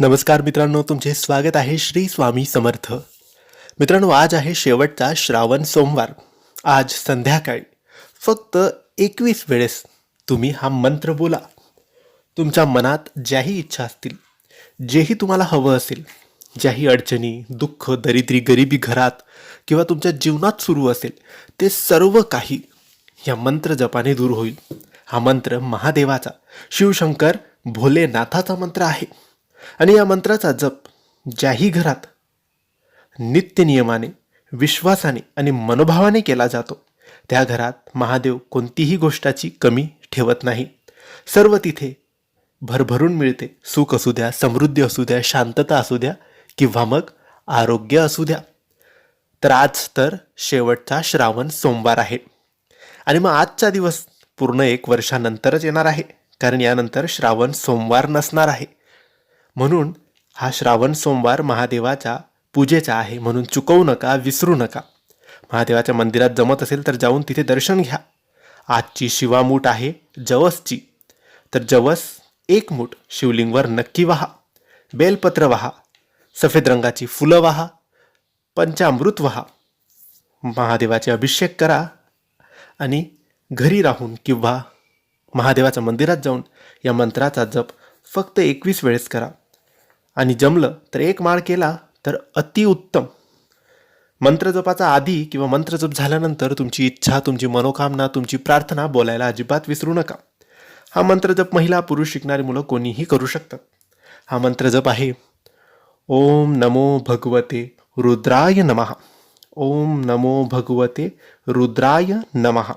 नमस्कार मित्रांनो तुमचे स्वागत आहे श्री स्वामी समर्थ. मित्रांनो आज आहे शेवटचा श्रावण सोमवार. आज संध्याकाळी फक्त एकवीस वेळेस तुम्ही हा मंत्र बोला. तुमच्या मनात ज्याही इच्छा असतील जेही तुम्हाला हवं असेल ज्याही अडचणी दुःख दरिद्री गरिबी घरात किंवा तुमच्या जीवनात सुरू असेल ते सर्व काही या मंत्र जपाने दूर होईल. हा मंत्र महादेवाचा शिवशंकर भोलेनाथाचा मंत्र आहे. आणि या मंत्राचा जप ज्याही घरात नित्य नियमाने विश्वासाने आणि मनोभावाने केला जातो त्या घरात महादेव कोणतीही गोष्टाची कमी ठेवत नाही. सर्व तिथे भरभरून मिळते. सुख असू द्या समृद्धी असू द्या शांतता असू द्या किंवा मग आरोग्य असू द्या. तर आज तर शेवटचा श्रावण सोमवार आहे. आणि मग आजचा दिवस पूर्ण एक वर्षानंतरच येणार आहे. कारण यानंतर श्रावण सोमवार नसणार आहे. म्हणून हा श्रावण सोमवार महादेवाच्या पूजेचा आहे. म्हणून चुकवू नका विसरू नका. महादेवाच्या मंदिरात जमत असेल तर जाऊन तिथे दर्शन घ्या. आजची शिवामूठ आहे जवसची. तर जवस एक मूठ शिवलिंगवर नक्की वाहा. बेलपत्र वाहा. सफेद रंगाची फुलं वाहा. पंचामृत वाहा. महादेवाचे अभिषेक करा आणि घरी राहून किंवा महादेवाच्या मंदिरात जाऊन या मंत्राचा जप फक्त एकवीस वेळेस करा. आणि जमलं तर एक माळ केला तर अतिउत्तम मंत्रजपाचा आधी किंवा मंत्रजप झाल्यानंतर तुमची इच्छा तुमची मनोकामना तुमची प्रार्थना बोलायला अजिबात विसरू नका. हा मंत्रजप महिला पुरुष शिकणारी मुलं कोणीही करू शकतात. हा मंत्रजप आहे ओम नमो भगवते रुद्राय नमः. ओम नमो भगवते रुद्राय नमः.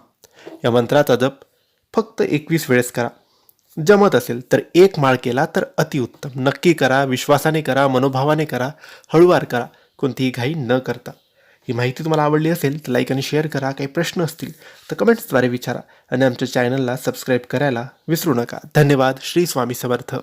या मंत्राचा जप फक्त एकवीस वेळेस करा. जमत असेल तर एक माळ केला तर अतिउत्तम नक्की करा विश्वासाने करा मनोभावाने करा हळूवार करा कोणतीही घाई न करता. ही माहिती तुम्हाला आवडली असेल तर लाईक आणि शेअर करा. काही प्रश्न असतील तर कमेंट्सद्वारे विचारा. आणि आमच्या चॅनलला सबस्क्राईब करायला विसरू नका. धन्यवाद. श्री स्वामी समर्थ.